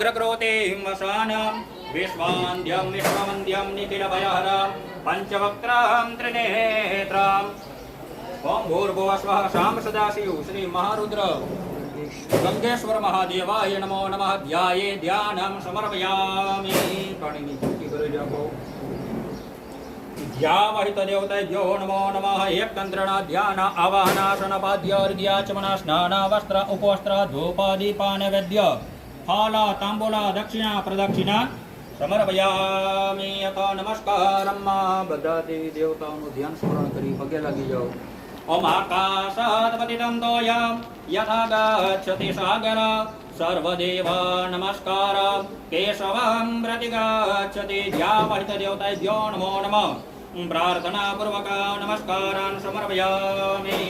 अग्रक्रोते हिंवसानम् विश्वान्द्यं विश्ववन्द्यं निखिलभयहरां पञ्चवक्त्रां त्रिनेत्राम् ॐ भूर्भुवस्वः शाम सदाशिव श्रीमहारुद्र गङ्गेश्वर महादेवाय नमो नमः ध्याये ध्यानं समर्पयामि कणिनि ध्यामहि तदेवतय द्यो नमो नमः एकतन्त्रणा ध्यान आवाहनासनपाद्य अर्घ्याचमना स्नान वस्त्र उपवस्त्र धूपादिपानवेद्य ફાલ તાંબૂલ દક્ષિણા પ્રદક્ષિણા સમર્પયામિ અથ નમસ્કારમ બધા દેવી દેવતાઓનું ધ્યાન સ્મરણ કરી પગે લાગી જાઓ ઓમ આકાશાત પતિતમ તોયમ યથા ગચ્છતિ સાગર સર્વદેવ નમસ્કાર કેશવમ પ્રતિગચ્છતિ જ્યાવહિત દેવતાભ્યો નમો નમઃ પ્રાર્થના પૂર્વક નમસ્કારાન સમર્પયામિ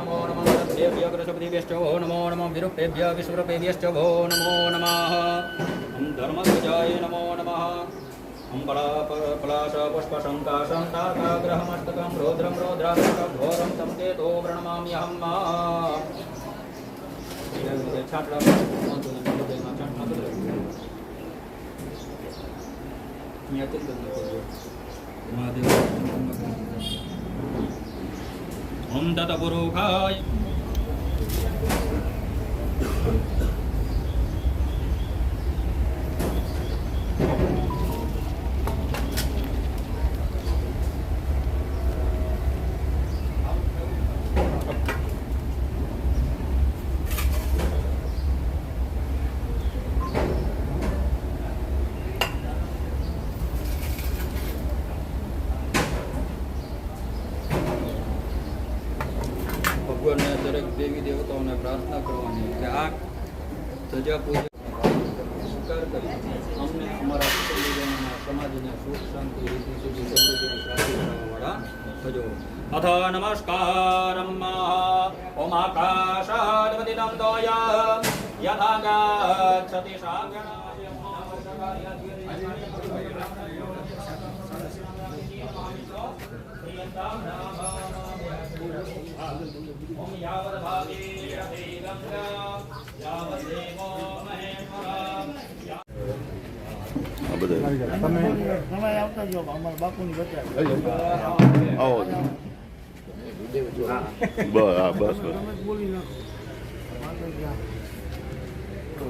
નમો નમઃ દેવ્ય અગ્રસપતિભ્યશ્ચ ભો નમો નમઃ વિરૂપેભ્ય વિશ્વરૂપેભ્યશ્ચ ભો નમો નમઃ અમ ધર્મધ્વજાય નમો નમઃ અમ પલા પલાશ પુષ્પશંકાશં તાકાગ્રહમસ્તકં રૌદ્રમ રૌદ્રાત્મકં ઘોરમ તમ કેતો પ્રણમામ્યહમ よかった。તમે તમે આવતા જો અમારા બાપુની બચાવી આવો બસ હા બસ બસ તમે જ બોલી નાખો આગળ જા. સાચો ભાઈ એમ કહેજો આ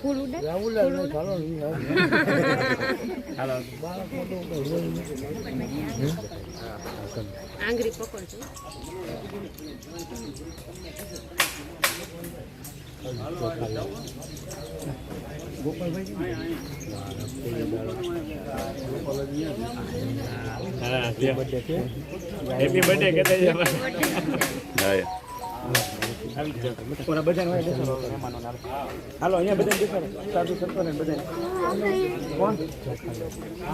ફૂલ ઉડે. આંગળી પકડજો. હેપી બર્થડે કે કોના બધાને હોય મહેમાનો હાલો. અહીંયા બધાને બેસો સાધુ સંતો ને બધાને. કોણ?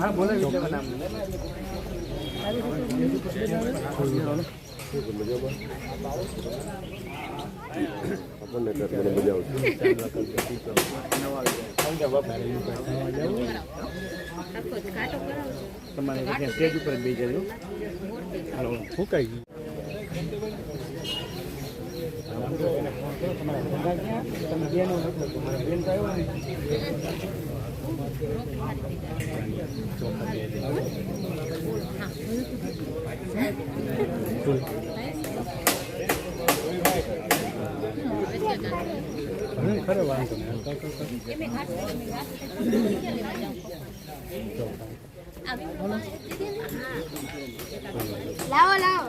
હા બોલે વિશે નામ આપણને મને મજા કરાવજો. તમારે ત્યાં સ્ટેજ ઉપર બે જજો. હાલો. ફૂકાઈ ગયું તમારા ધંધા ક્યાં તમે બેનો નથી તમારા બેન તો આવ્યો ને ખરે વાંધો નહીં તો તો તો એમે ઘાટ એમે ઘાટ ક્યાં લેવા જાઉં લાવો લાવો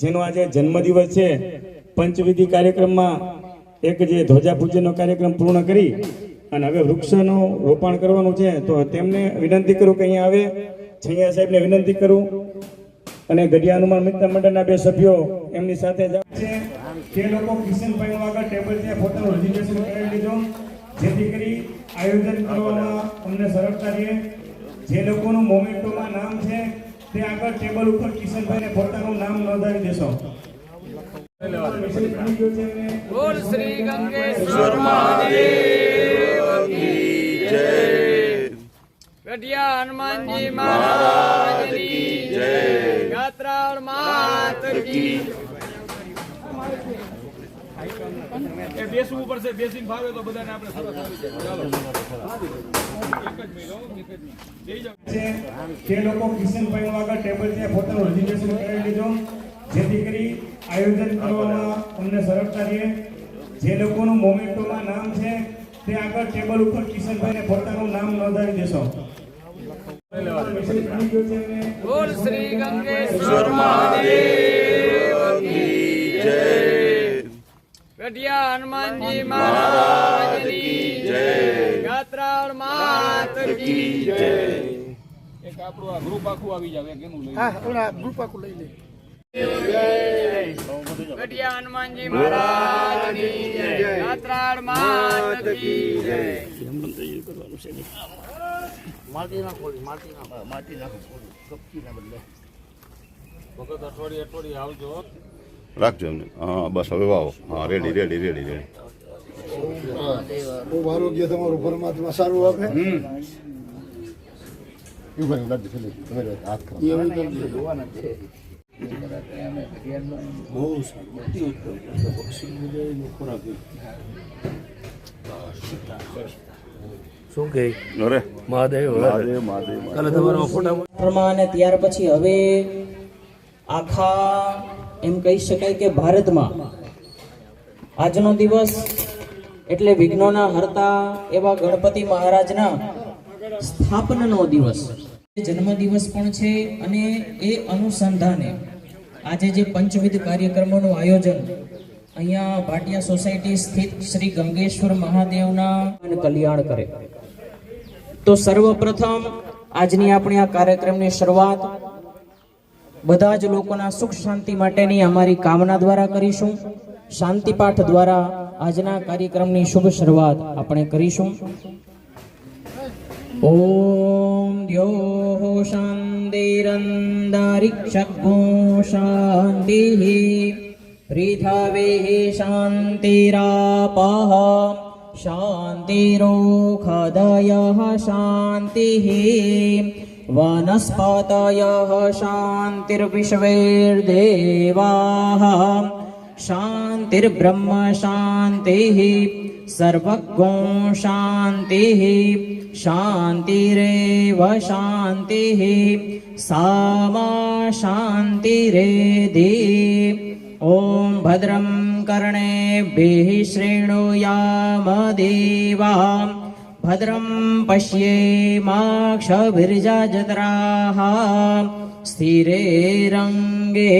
જેનો આજે જન્મદિવસ છે, પંચવિધિ કાર્યક્રમમાં એક જે ધ્વજા પૂજનનો કાર્યક્રમ પૂર્ણ કરી અને હવે વૃક્ષનું રોપણ કરવાનું છે, તો તેમને વિનંતી કરું કે અહીંયા આવે. છૈયા સાહેબને વિનંતી કરું. અને ગઢિયા હનુમાન મિત્ર મંડળના બે સભ્યો એમની સાથે તે લોકો કિશનભાઈ આગળ ટેબલ ત્યાં પોતાનું રજીસ્ટ્રેશન કરાવી લીધો. જેથી કરી આયોજન કરવામાં અમને સરળતા રહે. જે લોકોનું મોમેન્ટોમાં નામ છે તે આગળ ટેબલ ઉપર કિશનભાઈને પોતાનું નામ નોંધાવી દેશો. બોલ શ્રી ગંગેશ્વર મહાદેવ કી જય. ગઢિયા હનુમાનજી મહારાજની જય. માત કી એ બેસવું પડશે બેસીને ભાવે તો બધાને આપણે સરસ આવી જાય ચાલો એક જ મિનિટ એક જ મિનિટ. બેસી જાઓ. તે લોકો કિશનભાઈ આગળ ટેબલ ત્યાં પોતાનું રજીસ્ટ્રેશન કરી લીધો. જેથી કરી આયોજન કરવામાં અમને સરળતા રહે. જે લોકોનું મોમેન્ટોમાં નામ છે તે આગળ ટેબલ ઉપર કિશનભાઈને પોતાનું નામ નોંધાવી દેશો. બોલ શ્રી ગંગેશ્વર મહાદેવ કી જય. ગઢિયા હનુમાનજી મહારાજની જય. યાત્રાળ માત કી જય. એક આપણું આ ગ્રુપ આખું આવી જાવ એક એનું લઈ ગઢિયા હનુમાનજી મહારાજની યાત્રાળ માત કી જય. રાખજો એમને. હા બસ હવે વાવો. હા રેડી રેડી રેડી રેડી ખૂબ આરોગ્ય તમારું પરમાત્મા. સારું આપે? હાથ શું કહે? અરે મહાદેવ મહાદેવ મહાદેવ મહાદેવ. કાલે તમારો ફોટા પ્રમાણે ત્યાર પછી હવે આખા એમ કહી શકાય કે ભારતમાં આજનો દિવસ એટલે વિઘ્નોના હરતા એવા ગણપતિ મહારાજના સ્થાપનનો દિવસ. જન્મ દિવસ પણ છે અને એ અનુસંધાને આજે જે પંચવિધ કાર્યક્રમોનું આયોજન, અહીંયા ભાટિયા સોસાયટી સ્થિત શ્રી ગંગેશ્વર મહાદેવના કલ્યાણ કરે. તો સર્વપ્રથમ આજની આપણી આ કાર્યક્રમની શરૂઆત બધા જ લોકોના સુખ શાંતિ માટેની અમારી કામના દ્વારા કરીશું. શાંતિ પાઠ દ્વારા આજના કાર્યક્રમની શુભ શરૂઆત આપણે કરીશું. ॐ द्योः शान्तिरन्दरिक्षग् शान्तिः पृथिवीः शान्तिरापः शान्तिरोखदयः शान्तिः वनस्पतयः शान्तिर्विश्वेर्देवाः शान्तिर्ब्रह्म शान्तिः सर्वगो शान्तिः शान्तिरेव शान्तिः सा मा शान्तिरेधि। ॐ भद्रं कर्णेभिः शृणुयामदेवा भद्रं पश्येमाक्षभिर्जत्राः स्थिरे रङ्गे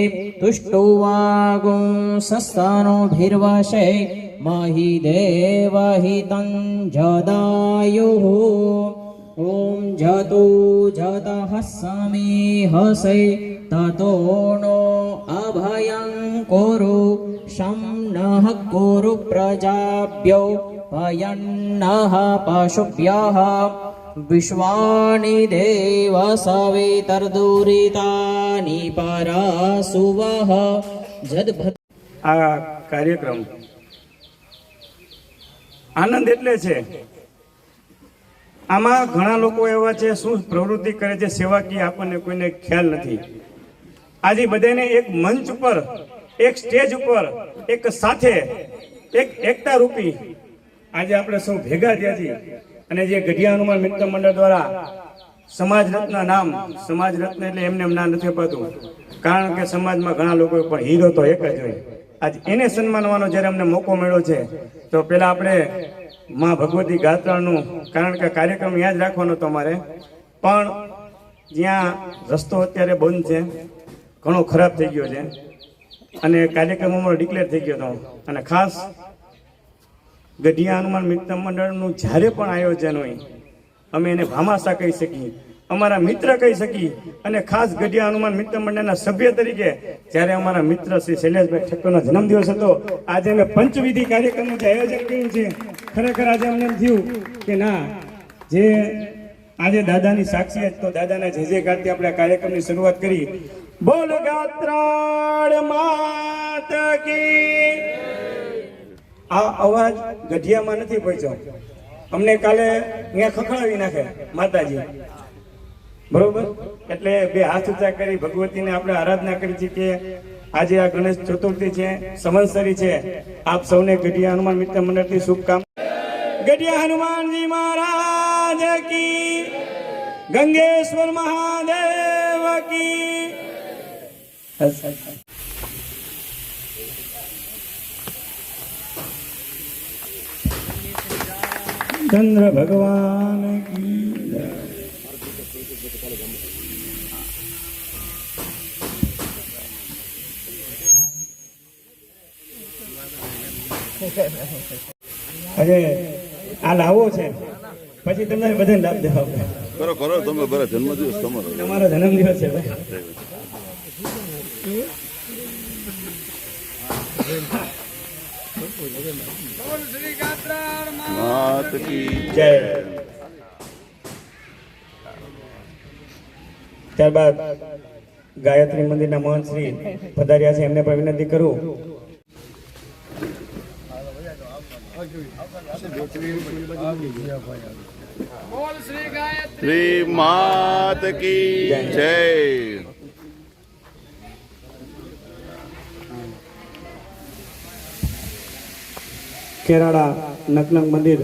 तुष्टुवागो सस्तनोभिर्वशे महि देवहितं जदायुः ॐ जतो जतः समे हसै ततो नो अभयं कुरु शं नः कुरु प्रजाभ्यो भयन्नः पशुभ्यः विश्वानि देव सवितर्दुरितानि परासुवः जद्भत् આ કાર્યક્રમ આનંદ એટલે છે. આમાં ઘણા લોકો એવા છે, શું પ્રવૃત્તિ કરે છે, સેવાકીય આપણને કોઈને ખ્યાલ નથી. આજે બધાને એક મંચ ઉપર, એક સ્ટેજ ઉપર, એક સાથે, એક એકતા રૂપી આજે આપણે સૌ ભેગા થયા છીએ. અને જે ગઢિયા હનુમાન મિત્ર મંડળ દ્વારા સમાજ રત્ન નામ, સમાજ રત્ન એટલે એમને એમ ના નથી અપાતું. કારણ કે સમાજમાં ઘણા લોકો પણ હીરો તો એક જ હોય. આજ એને સન્માનવાનો જ્યારે અમને મોકો મળ્યો છે, તો પેલા આપણે માં ભગવતી ગાત્રાનું, કારણ કે કાર્યક્રમ યાદ રાખવાનો તમારે પણ જ્યાં રસ્તો અત્યારે બંધ છે, ઘણો ખરાબ થઈ ગયો છે. અને કાર્યક્રમ અમારો ડિક્લેર થઈ ગયો હતો. અને ખાસ ગઢિયા હનુમાન મિત્ર મંડળનું જ્યારે પણ આયોજન હોય, અમે એને ભામાસા કહી શકીએ. અમારા મિત્ર કહી શકીએ અને ખાસ ગઢિયા હનુમાન મિત્ર મંડળના સભ્ય તરીકે જ્યારે અમારા મિત્ર શ્રી શૈલેષભાઈ ઠક્કરનો જન્મદિવસ હતો, આજે અમે પંચવિધિ કાર્યક્રમનું જે આયોજન કર્યું છે, ખરેખર આજે અમને થયું કે ના, જે આજે દાદાની સાક્ષી તો દાદાના જે જે ગાતી આપણે કાર્યક્રમની શરૂઆત કરી, બોલ ગાત્રાળ માત આ અવાજ ગઢિયામાં નથી પહોંચ્યો. અમને કાલે અહીંયા ખખડાવી નાખે માતાજી. બરોબર? એટલે બે હાથ ઊંચા કરી ભગવતીને આપણે આરાધના કરી છે કે આજે આ ગણેશ ચતુર્થી છે સંવત્સરી છે. આપ સૌને ગઢિયા હનુમાન મિત્ર મંડળથી શુભકામના. ગઢિયા હનુમાનજી મહારાજ કી, ગંગેશ્વર મહાદેવ કી. ચંદ્ર ભગવાન કી અરે આ લાવો છે. પછી તમને બધાને લાભ દેવા. કરો કરો તમે બરા જન્મદિવસ તમારો. તમારો જન્મદિવસ છે ભાઈ. જય. ત્યારબાદ ગાયત્રી મંદિરના મહંત શ્રી પધાર્યા છે. એમને પણ વિનંતી કરું બોલ શ્રી માત કી જય. કેરાળા નકનક મંદિર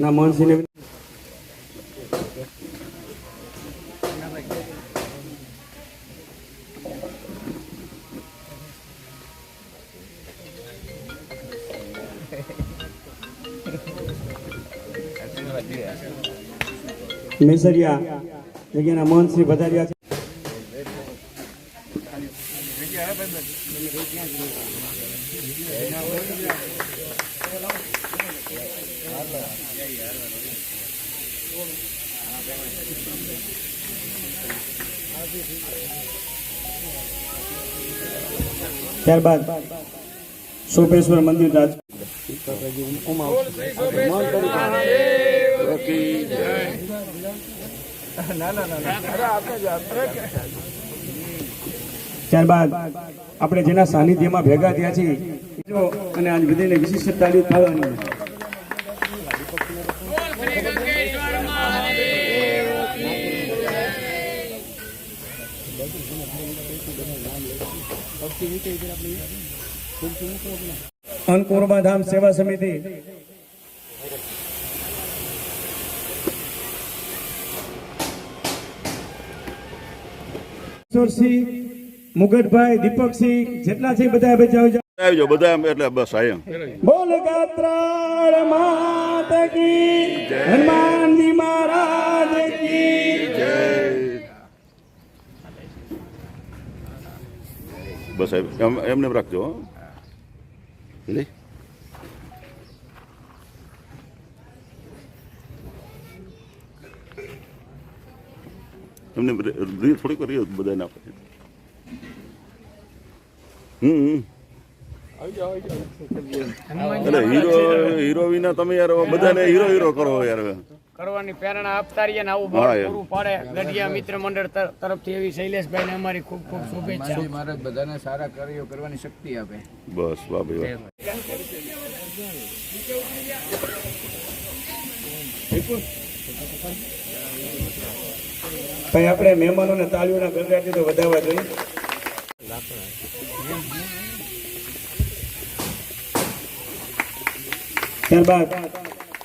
ના મહંતશ્રીને મેસરિયા જગ્યાના મહંત શ્રી વધાર્યા છે. ત્યારબાદ સોપેશ્વર મંદિર રાજ કી જય ત્યારબાદ આપણે જેના સાનિધ્યમાં ભેગા થયા છીએ અને આજ વિધિને વિશિષ્ટ તાલીમ થવાની અંકુરબા ધામ સેવા સમિતિ કિશોરસિંહ મુગટભાઈ દીપકસિંહ જેટલા છે બધા બચાવ આવજો બધા એમ એટલે બસ આયમ બોલ ગાત્રાળ માત કી હનુમાનજી મહારાજ કી. જય. બસ એમ- એમને રાખજો હો. લે એમને થોડીક વાર રહ્યો બધાને આપે. હમ. અરે હીરો હીરો વિના તમે યાર બધાને હીરો હીરો કરો યાર કરવાની પ્રેરણા આપતા રહીએ ને આવું. પૂરું પાડે. ગઢિયા મિત્ર મંડળ તરફથી એવી શૈલેષભાઈને અમારી ખૂબ ખૂબ શુભેચ્છા. મહારાજ બધાને સારા કાર્યો કરવાની શક્તિ આપે. બસ વાહ ભાઈ વાહ. ભાઈ, આપણે મહેમાનોને તાળીઓના ગણગાટથી તો વધારવા જોઈએ. ત્યારબાદ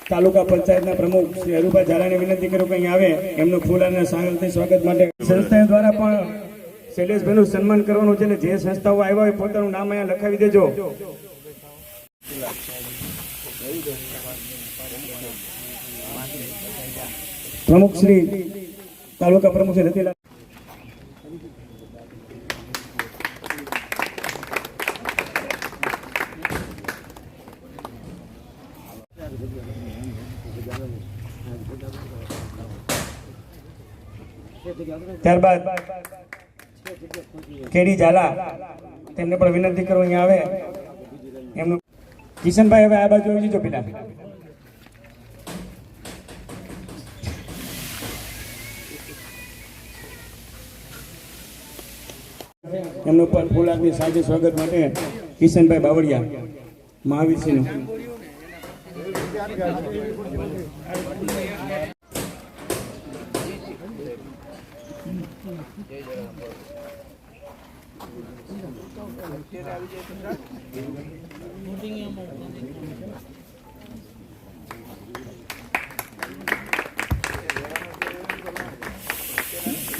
તાલુકા પંચાયતના પ્રમુખ શ્રી હરુભાઈ ઝાલાને વિનંતી કરું કે અહીં આવે. એમનું ફૂલ અને સાંગલથી સ્વાગત માટે સંસ્થા દ્વારા પણ શૈલેષભાઈનું સન્માન કરવાનું છે ને જે સંસ્થાઓ આવ્યા હોય પોતાનું નામ અહીંયા લખાવી દેજો. પ્રમુખ શ્રી તાલુકા પ્રમુખ શ્રી રતિલાલ ત્યારબાદ કેડી ઝાલા, તેમને પણ વિનંતી કરવા અહીંયા આવે. એમનું કિશનભાઈ હવે આ બાજુ આવી જજો પેલા. એમનું પણ ફૂલાકની સાજે સ્વાગત માટે કિશનભાઈ બાવળિયા મહાવીરસિંહનું.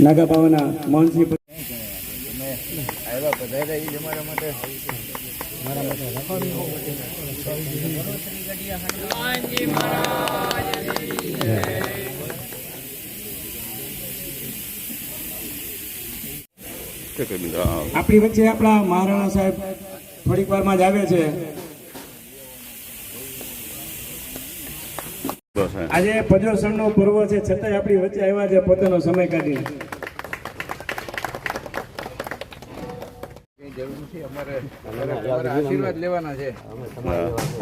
નાગા બાવાના મોહનસિંહ આવ્યા બધા એ અમારા માટે. કે કઈ આપણી વચ્ચે આપણા મહારાણા સાહેબ થોડીક વારમાં જ આવે છે. આજે આજે પજોસણનો પર્વ છે છતાંય આપણી વચ્ચે આવ્યા છે પોતાનો સમય કાઢીને.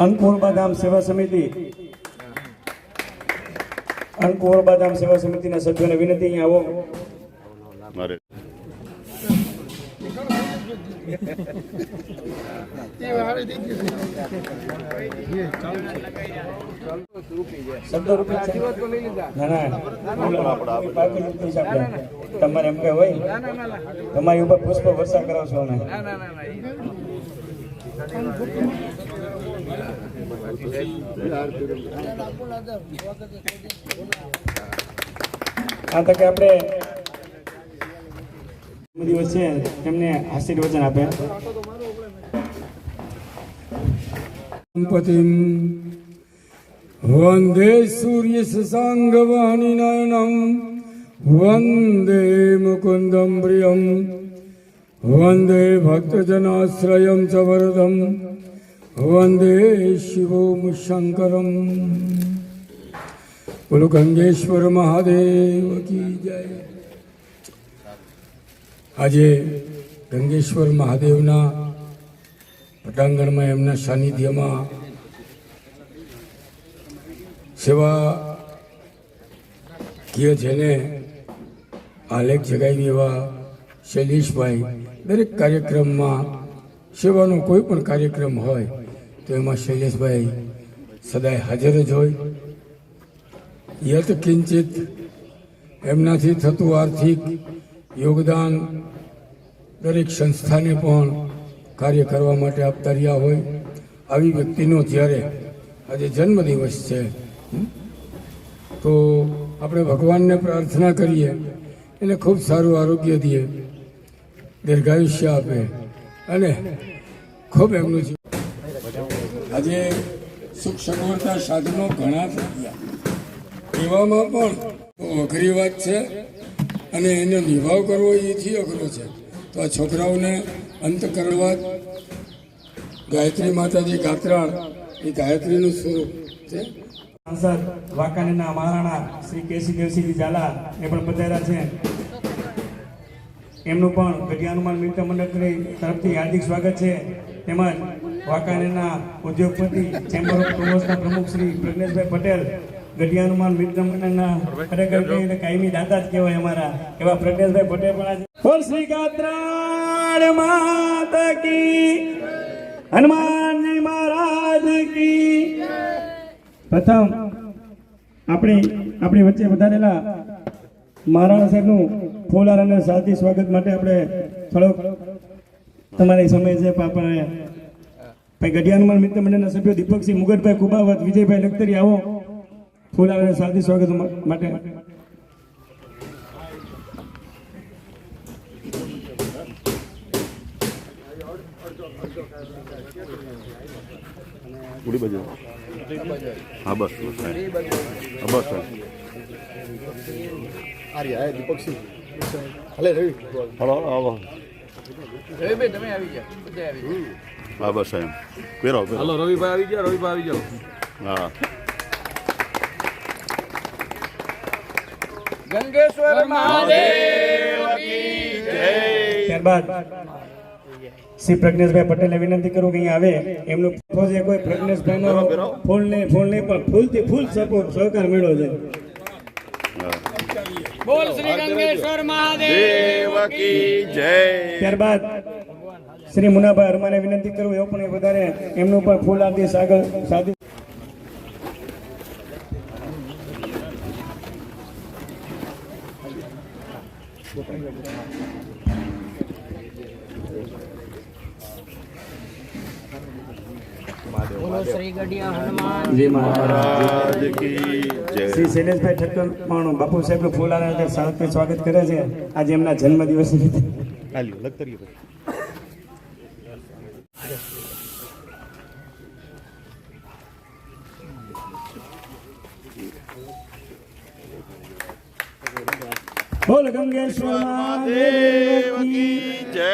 અંકુરબા ધામ સેવા સમિતિ. અંકુરબા ધામ સેવા સમિતિના સભ્યોને વિનંતી અહીંયા આવો. તમારે એમ કે હોય? તમારી ઉપર પુષ્પ વર્ષા કરાવશો અમે. આ તકે આપણે દિવસ છે, તેમને આશીર્વચન આપે. પતિમ વંદે સૂર્ય શશાંગવાણી નયનમ વંદે મુકુંદમ પ્રિયમ વંદે ભક્તજનાશ્રયમ ચ વરદમ, વંદે શિવોમ શંકરમ બોલો ગંગેશ્વર મહાદેવ કી જય. આજે ગંગેશ્વર મહાદેવના પટાંગણમાં એમના સાનિધ્યમાં સેવા કીય જેને આલેખ જગાવી એવા શૈલેષભાઈ, દરેક કાર્યક્રમમાં સેવાનો કોઈ પણ કાર્યક્રમ હોય તો એમાં શૈલેષભાઈ સદાય હાજર જ હોય. યત કિંચિત એમનાથી થતું આર્થિક યોગદાન દરેક સંસ્થાને પણ કાર્ય કરવા માટે આપતા રહ્યા હોય. આવી વ્યક્તિનો જ્યારે આજે જન્મદિવસ છે તો આપણે ભગવાનને પ્રાર્થના કરીએ, એને ખૂબ સારું આરોગ્ય દઈએ, દીર્ઘાયુષ્ય આપે અને ખૂબ એમનું જીવન આજે સુખ સગવડતા સાધનો ઘણા થઈ ગયા એવામાં પણ વખરી વાત છે અને એનો નિભાવ કરવો એથી અઘરો છે. તો આ છોકરાઓને અંત કરવા ગાયત્રી માતાજી ગાત્રાળ, એ ગાયત્રીનું સ્વરૂપ છે. સાંસદ વાંકાનેરના મહારાણા શ્રી કેસી દેવસિંહજી ઝાલા એ પણ પધાર્યા છે. એમનું પણ ગઢિયા હનુમાન મિત્ર મંડળની તરફથી હાર્દિક સ્વાગત છે. તેમજ વાંકાનેરના ઉદ્યોગપતિ ચેમ્બર ઓફ કોમર્સના પ્રમુખ શ્રી પ્રજ્ઞેશભાઈ પટેલ ગઢિયા હનુમાન ખરેખર કહીને કાયમી દાતા જ કહેવાય અમારા એવા પ્રજ્ઞેશભાઈ પટેલ પણ આજે બોલ શ્રી ગાત્રાળ માત કી. હનુમાનજી મહારાજ કી. પ્રથમ આપણી આપણી વચ્ચે વધારેલા મહારાણા સાહેબનું ફોલાર અને સાથી સ્વાગત માટે આપણે થોડોક તમારી સમય છે આપણે ભાઈ ગઢિયા હનુમાન મિત્ર મંડળના સભ્યો દીપકસિંહ મુગટભાઈ કુબાવત વિજયભાઈ લખતરી આવો. અને સાથી સ્વાગત માટે. ઉડી બાજુ. હા બસ બસ સાહેબ. હા બસ. આર્યા દીપકસિંહ. હાલે રવિ. હલો હાલો આવો રવિભાઈ તમે આવી ગયા. બધા આવી હા બસ સાહેબ પહેરો હાલો રવિભાઈ આવી ગયા રવિભાઈ આવી જાઓ હા. ગંગેશ્વર મહાદેવ કી ત્યારબાદ શ્રી પ્રજ્ઞેશભાઈ પટેલને વિનંતી કરું કે અહીંયા આવે. એમનું છે કોઈ પ્રજ્ઞેશભાઈનો ફૂલ નહીં ફૂલ નહીં પણ ફૂલથી ફૂલ સપોર્ટ સહકાર મળ્યો છે. બોલ શ્રી ગંગેશ્વર મહાદેવ કી જય. ત્યારબાદ શ્રી મુનાભાઈ હરમાને વિનંતી કરું એવું પણ વધારે એમનું પણ ફૂલ આપી સાગર સાદી શ્રી ગઢિયા હનુમાન. જી મહારાજ. રાજ કી જય. શ્રી શૈલેષભાઈ ઠક્કર પણ બાપુ સાહેબનું ફૂલ આરતી સ્વાગત કરે છે. આજે એમના જન્મદિવસ નિમિત્તે ગંગેશ્વર મહાદેવ કી જય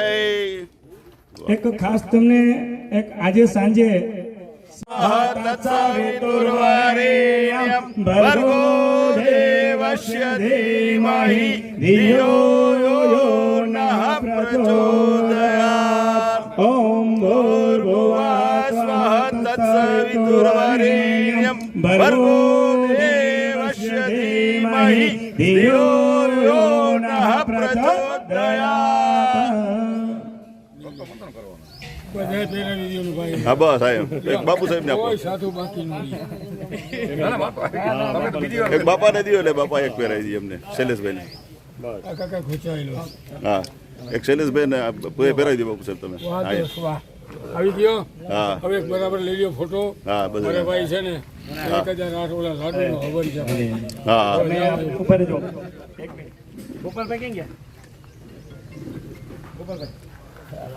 એક ખાસ તમને એક આજે સાંજે ભર્ગો દેવસ્ય ધીમહિ ધિયો યો નઃ પ્રચોદયાત ઓમ ભૂર્ભુવઃ સ્વઃ તત્સવિતુર્વરેણ્યં ભર્ગો હા બસ સાહેબ એક બાપુ સાહેબ ને આપો. કોઈ સાધુ બાકી નહીં એક બાપાને દિયો એટલે બાપા એક પહેરાવી દઈએ એમને શૈલેષભાઈને. આ હા એક શૈલેષભાઈને આ પહેરાવી દો બાપુ સાહેબ તમે. હા આવી ગયો? હા. હવે બરાબર લઈ લ્યો ફોટો. હા બધા ભાઈ છે ને એક હજાર આઠ ઓલા લાડુનો હવન છે. હા ઉપર જો. એક મિનિટ. ગોપાલભાઈ ક્યાં ગયા? હા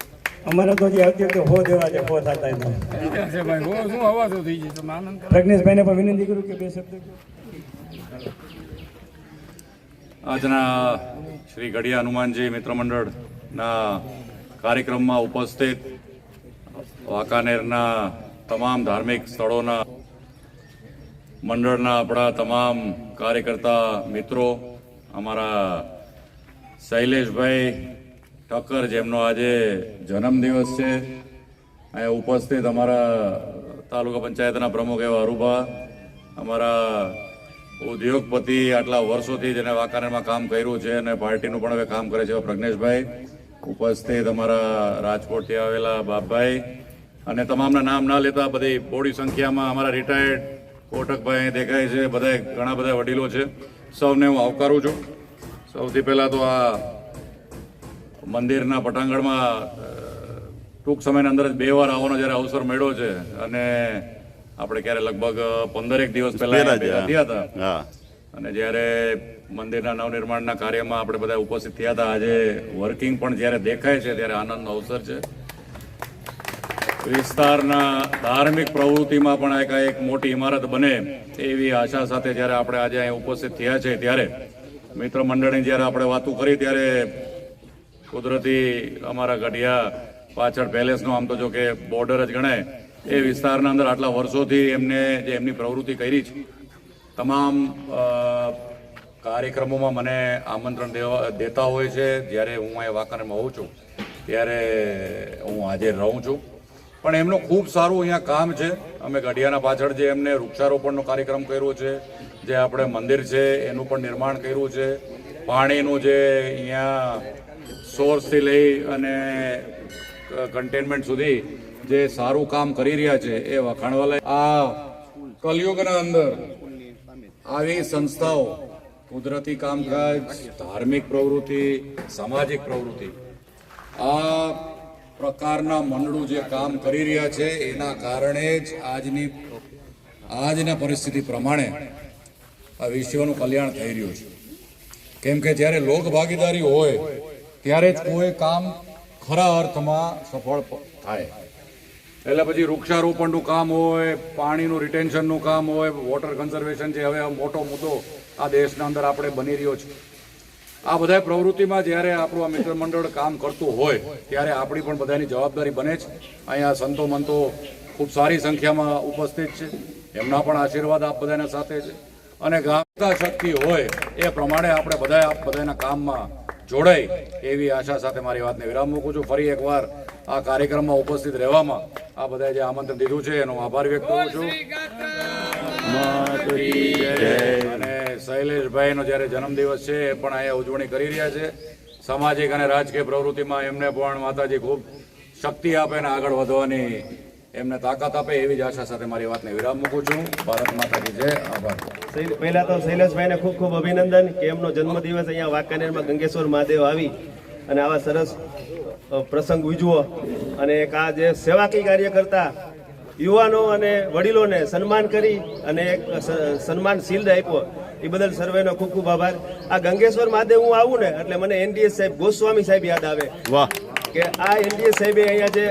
અમારે તો આવતી વખતે હો દેવા છે, હો થતા પ્રજ્ઞેશભાઈને પણ વિનંતી કરું કે બે શબ્દ આજના શ્રી ઘડિયા હનુમાનજી મિત્ર મંડળના કાર્યક્રમમાં ઉપસ્થિત વાંકાનેરના તમામ ધાર્મિક સ્થળોના મંડળના આપણા તમામ કાર્યકર્તા મિત્રો, અમારા શૈલેષભાઈ ઠક્કર, જેમનો આજે જન્મદિવસ છે. અહીંયા ઉપસ્થિત અમારા તાલુકા પંચાયતના પ્રમુખ એવા અરુભા, અમારા ઉદ્યોગપતિ આટલા વર્ષોથી જેને વાંકાનેરમાં કામ કર્યું છે અને પાર્ટીનું પણ હવે કામ કરે છે એવા પ્રજ્ઞેશભાઈ. ઉપસ્થિત અમારા રાજકોટથી આવેલા બાપભાઈ અને તમામના નામ ના લેતા બધી બોડી સંખ્યામાં અમારા રિટાયર્ડ કોટકભાઈ દેખાય છે. બધા ઘણા બધા વડીલો છે. સૌને હું આવકારું છું. સૌથી પહેલાં તો આ મંદિરના પટાંગણમાં ટૂંક સમયની અંદર જ બે વાર આવવાનો જ્યારે અવસર મળ્યો છે અને આપણે ક્યારે લગભગ પંદરેક દિવસ પહેલા થયા હતા. અને જ્યારે મંદિરના નવનિર્માણના કાર્યમાં આપણે બધા ઉપસ્થિત થયા હતા આજે વર્કિંગ પણ જ્યારે દેખાય છે ત્યારે આનંદનો અવસર છે. વિસ્તારના ધાર્મિક પ્રવૃત્તિમાં પણ આ એક મોટી ઇમારત બને એવી આશા સાથે જ્યારે આપણે આજે અહીં ઉપસ્થિત થયા છે ત્યારે મિત્ર મંડળની જ્યારે આપણે વાતો કરી ત્યારે કુદરતી અમારા ગઢિયા પાછળ પેલેસનો આમ તો જો કે બોર્ડર જ ગણાય, એ વિસ્તારના અંદર આટલા વર્ષોથી એમને જે એમની પ્રવૃત્તિ કરી છે, તમામ કાર્યક્રમોમાં મને આમંત્રણ દેવા, દેતા હોય છે. જ્યારે હું અહીંયા વાંકાનેરમાં હોઉં છું, ત્યારે હું હાજર રહું છું. પણ એમનું ખૂબ સારું અહીંયા કામ છે. અમે ગઢિયાના પાછળ જે એમને વૃક્ષારોપણનો કાર્યક્રમ કર્યો છે, જે આપણે મંદિર છે, એનું પણ નિર્માણ કર્યું છે. પાણીનું જે અહીંયા સોર્સથી લઈ અને કન્ટેનમેન્ટ સુધી જે સારું કામ કરી રહ્યા છે એ વખાણવા આ કલયુગના અંદર આવી સંસ્થાઓ, કુદરતી કામકાજ, ધાર્મિક પ્રવૃત્તિ, સામાજિક પ્રવૃત્તિ, આ પ્રકારના મંડળું જે કામ કરી રહ્યા છે, એના કારણે જ આજની, આજના પરિસ્થિતિ પ્રમાણે આ વિશ્વનું કલ્યાણ થઈ રહ્યું છે. કેમ કે જ્યારે લોક ભાગીદારી હોય ત્યારે જ કોઈ કામ ખરા અર્થમાં સફળ થાય. એટલે પછી વૃક્ષારોપણનું કામ હોય, પાણીનું રિટેન્શનનું કામ હોય વોટર કન્ઝર્વેશન છે, હવે મોટો મુદ્દો આ દેશના અંદર આપણે બની રહ્યો છે. આ બધા પ્રવૃત્તિમાં જ્યારે આપણું આ મિત્ર મંડળ કામ કરતું હોય, ત્યારે આપણી પણ બધાની જવાબદારી બને છે. અહીંયા સંતો મંતો ખૂબ સારી સંખ્યામાં ઉપસ્થિત છે. એમના પણ આશીર્વાદ આપ બધાના સાથે છે. અને ગામતા શક્તિ હોય એ પ્રમાણે આપણે બધા બધાના કામમાં જોડાય એવી આશા સાથે મારી વાતને વિરામ મૂકું છું. ફરી એકવાર આ કાર્યક્રમમાં ઉપસ્થિત રહેવામાં આ બધાએ જે આમંત્રણ દીધું છે એનો આભાર વ્યક્ત કરું છું. અને શૈલેષભાઈનો જ્યારે જન્મદિવસ છે એ પણ અહીંયા ઉજવણી કરી રહ્યા છે. સામાજિક અને રાજકીય પ્રવૃત્તિમાં એમને પણ માતાજી ખૂબ શક્તિ આપે ને આગળ વધવાની એમને તાકાત આપે એવી જ આશા સાથે મારી વાતને વિરામ મૂકું છું. ભારત માતાજી જય. આભાર. શૈલ- પહેલા તો શૈલેષભાઈને ખૂબ ખૂબ અભિનંદન કે એમનો જન્મદિવસ અહીંયા વાંકાનેરમાં ગંગેશ્વર મહાદેવ આવી અને આવા સરસ પ્રસંગ ઉજવો. અને એક આ જે સેવાકી કાર્ય કરતા યુવાનો અને વડીલોને સન્માન કરી અને એક સ- સન્માન શિલ્ડ આપ્યો. એ બદલ સર્વેનો ખૂબ ખૂબ આભાર. આ ગંગેશ્વર મહાદેવ હું આવું ને એટલે મને એનડીએસ સાહેબ ગોસ્વામી સાહેબ યાદ આવે. વાહ. કે આ એનડીએ સાહેબે અહીંયા જે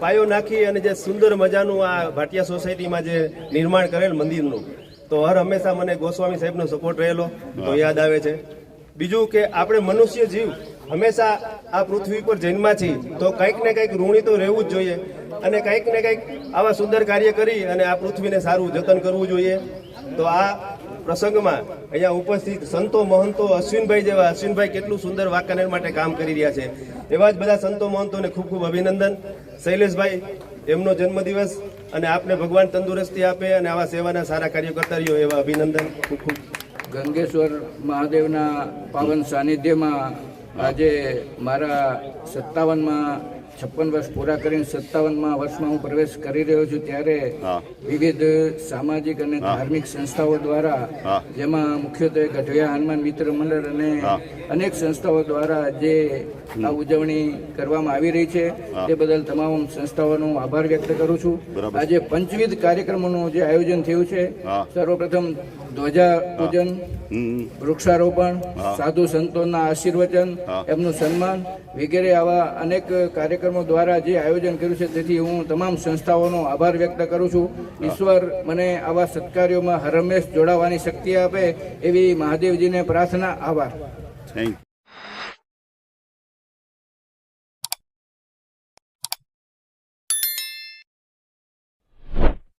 પાયો નાખી અને જે સુંદર મજાનું આ ભાટિયા સોસાયટીમાં જે નિર્માણ કરેલ મંદિરનું તો હર હંમેશા મને ગોસ્વામી સાહેબનો સપોર્ટ રહેલો તો યાદ આવે છે. બીજું કે આપણે મનુષ્ય જીવ હંમેશા આ પૃથ્વી પર જન્મા છીએ તો કંઈક ને કંઈક ઋણી તો રહેવું જ જોઈએ અને કંઈક ને કંઈક આવા સુંદર કાર્ય કરી અને આ પૃથ્વીને સારું જતન કરવું જોઈએ. તો આ પ્રસંગમાં અહીંયા ઉપસ્થિત સંતો મહંતો અશ્વિનભાઈ જેવા અશ્વિનભાઈ કેટલું સુંદર વાંકાનેર માટે કામ કરી રહ્યા છે. એવા જ બધા સંતો મહંતોને ખૂબ ખૂબ અભિનંદન. શૈલેષભાઈ, એમનો જન્મદિવસ અને આપને ભગવાન તંદુરસ્તી આપે અને આવા સેવાના સારા કાર્યો કરતા રહ્યો એવા અભિનંદન. ખૂબ ખૂબ. ગંગેશ્વર મહાદેવના પાવન સાનિધ્યમાં આજે મારા સત્તાવનમાં છપ્પન વર્ષ પૂરા કરીને સત્તાવનમાં વર્ષમાં હું પ્રવેશ કરી રહ્યો છું ત્યારે વિવિધ સામાજિક અને ધાર્મિક સંસ્થાઓ દ્વારા જેમાં મુખ્યત્વે ગઢવિયા હનુમાન મિત્ર મંડળ અને અનેક સંસ્થાઓ દ્વારા જે આ ઉજવણી કરવામાં આવી રહી છે તે બદલ તમામ સંસ્થાઓનો આભાર વ્યક્ત કરું છું. આજે પંચવિધ કાર્યક્રમોનું જે આયોજન થયું છે સર્વપ્રથમ ધ્વજા પૂજન વૃક્ષારોપણ સાધુ સંતોના આશીર્વચન એમનું સન્માન વગેરે આવા અનેક કાર્યક્રમો દ્વારા જે આયોજન કર્યું છે. તેથી હું તમામ સંસ્થાઓનો આભાર વ્યક્ત કરું છું. ઈશ્વર મને આવા સત્કાર્યોમાં હરમેશ જોડાવાની શક્તિ આપે એવી મહાદેવજીને પ્રાર્થના આભાર. થેન્ક